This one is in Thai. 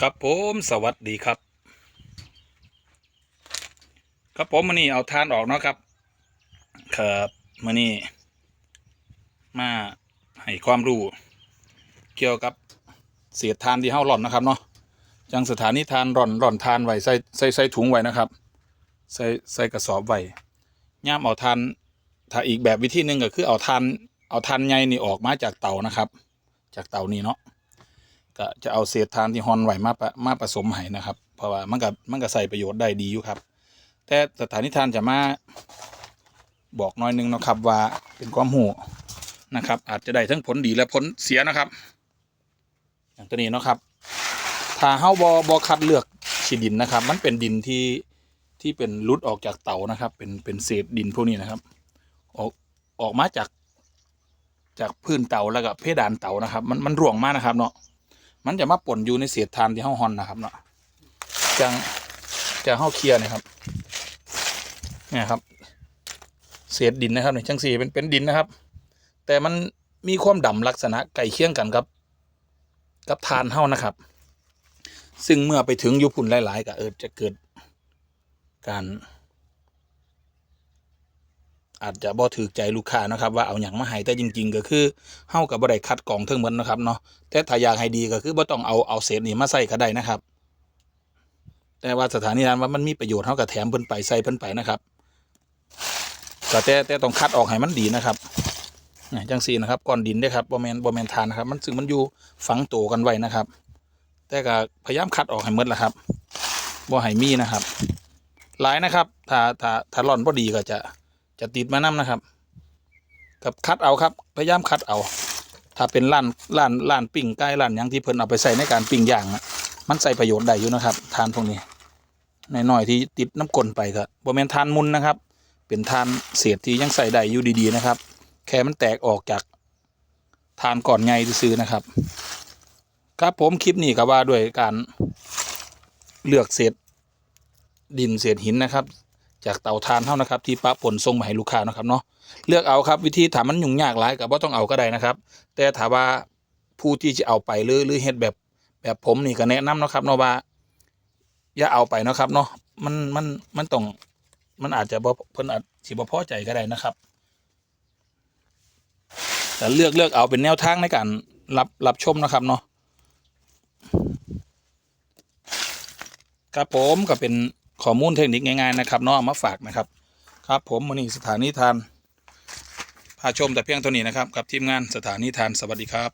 ครับผมสวัสดีครับ ครับผมมันนี่เอาทานออกเนาะครับ ครับมันนี่มาให้ความรู้เกี่ยวกับเศษทานที่เฮาหล่อนนะครับเนาะจังสถานีทานร่อนร่อนทานไว้ใส่ใส่ใส่ถุงไว้นะครับ ใส่ใส่กระสอบไว้ย่ามเอาทานถ้าอีกแบบวิธีหนึ่งก็คือเอาทานเอาทานใหญ่นี่ออกมาจากเตานะครับ จากเตานี่เนาะ ก็จะเอาเศษทานที่ฮอนไหวมาปะมาผสมให้นะครับ เพราะว่ามันก็มันก็ใส่ประโยชน์ได้ดีอยู่ครับ แต่สถานีทานจะมาบอกน้อยนึงนะครับว่าเป็นความหูนะครับ อาจจะได้ทั้งผลดีและผลเสียนะครับ อย่างตัวนี้นะครับถ้าเฮาบอบอคัดเลือกฉีดดินนะครับ มันเป็นดินที่ที่เป็นรุดออกจากเตานะครับ เป็นเป็นเศษดินพวกนี้นะครับ ออกออกมาจากจากพื้นเตาแล้วก็เพดานเตานะครับ มันมันร่วงมากนะครับเนาะ มันจะมาป่นอยู่ในเศษทานที่เฮาฮอนนะครับเนาะจังจะเฮาเคลียร์นะครับเนี่ยครับ เศษดินนะครับเนี่ยจังสีเป็นเป็นดินนะครับ แต่มันมีความดำลักษณะไก่เคียงกันครับ กับทานเฮานะครับ ซึ่งเมื่อไปถึงยุพุ่นหลาย ๆ ก็เออจะเกิดการ อาจจะบ่ถือใจลูกค้านะครับ ว่าเอาอย่างมาให้แต่จริง ๆ ก็คือเฮากับบ่ได้คัดกรองเทั้งหมดนนะครับเนาะแต่ถ้าอยากให้ดีก็คือบ่ต้องเอาเอาเศษนี่มาใส่ก็ได้นะครับ แต่ว่าสถานีนั้นว่ามันมีประโยชน์เท่ากับแถมเพิ่นไปใส่เพิ่นไปนะครับก็แต่แต่ต้องคัดออกให้มันดีนะครับนี่จังซี่นะครับก้อนดินเด้ครับบ่แมนบ่แมนทานนะครับ มันซึ่งมันอยู่ฝังโตกันไว้นะครับ แต่ก็พยายามคัดออกให้หมดละครับบ่ให้มีนะครับ หลายนะครับ ถ้าถ้าถ้าร่อนบ่ดีก็จะ จะติดมานํนะครับกับคัดเอาครับ พยายามคัดเอา ถ้าเป็นร้านร้านร้านปิ้งไก่ร้านยังที่เพิ่นเอาไปใส่ในการปิ้งย่างอะมันใส่ประโยชน์ได้อยู่นะครับ ทานพวกนี้นหน่อยที่ติดน้ำกลนไปก็บ่แม่นทานมุนนะครับ เป็นทานเศษที่ยังใส่ได้อยู่ดีๆนะครับ แค่มันแตกออกจากทานก่อนไงซื้อนะครับ ครับผมคลิปนี้ก็ว่าด้วยการเลือกเศษดินเศษหินนะครับ จากเตาทานเท่านะครับ ที่ปะปนส่งมาให้ลูกค้านะครับเนาะเลือกเอาครับวิธีถามมันยุ่งยากหลายกับว่าต้องเอาก็ได้นะครับ แต่ถามว่าผู้ที่จะเอาไปหรือหรือเฮ็ดแบบแบบผมนี่ก็แนะนำนะครับเนาะว่าอย่าเอาไปนะครับเนาะมันมันมันต้องมันอาจจะเพิ่นอาจสิบ่พอใจก็ได้นะครับแต่เลือกเลือกเอาเป็นแนวทางในการรับรับชมนะครับเนาะครับผมก็เป็น ข้อมูลเทคนิคง่ายๆนะครับเนาะเอามาฝากนะครับ ครับผมวันนี้สถานีทานพาชมแต่เพียงเท่านี้นะครับกับทีมงานสถานีทานสวัสดีครับ